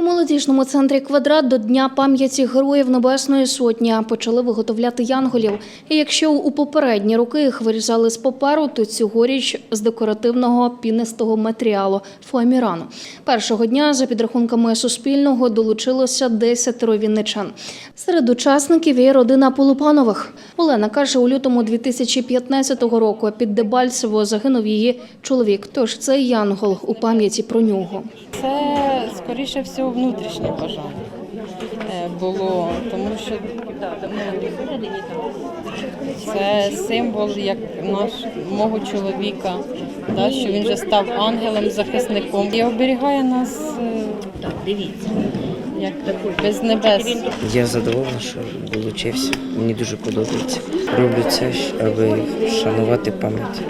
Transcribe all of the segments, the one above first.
У молодіжному центрі квадрат до Дня пам'яті Героїв Небесної Сотні почали виготовляти янголів. І якщо у попередні роки їх вирізали з паперу, то цьогоріч з декоративного пінистого матеріалу фоамірану. Першого дня, за підрахунками Суспільного, долучилося 10 вінничан. Серед учасників є родина Полупанових. Олена каже, у лютому 2015 року під Дебальцево загинув її чоловік. Тож цей янгол у пам'яті про нього. Це скоріше всього внутрішнє бажання е, було, тому що ну, це символ як наш мого чоловіка, да, що він вже став ангелем-захисником і оберігає нас е, як без небес. Я задоволений, що долучився. Мені дуже подобається. Роблю це, аби вшанувати пам'ять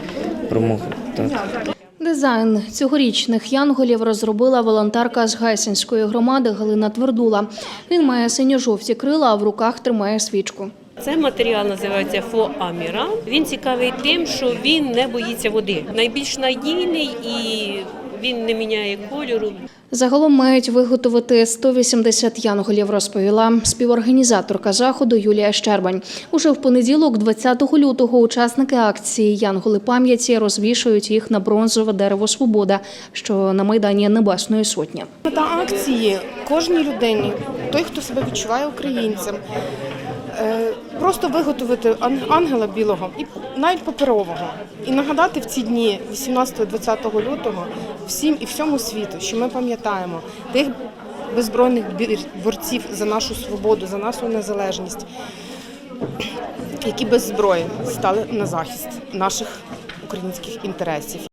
про мого тата. Дизайн цьогорічних янголів розробила волонтерка з Гайсинської громади Галина Твердула. Він має синьо-жовті крила, а в руках тримає свічку. Цей матеріал називається фоаміра. Він цікавий тим, що він не боїться води. Найбільш надійний і він не міняє кольору. Загалом мають виготовити 180 янголів, розповіла співорганізаторка заходу Юлія Щербань. Уже в понеділок, 20 лютого, учасники акції Янголи пам'яті розвішують їх на бронзове дерево Свобода, що на майдані Небесної Сотні. Мета акції кожній людині, той, хто себе відчуває українцем, просто виготовити ангела білого і навіть паперового, і нагадати в ці дні 18-20 лютого всім і всьому світу, що ми пам'ятаємо тих беззбройних борців за нашу свободу, за нашу незалежність, які без зброї стали на захист наших українських інтересів.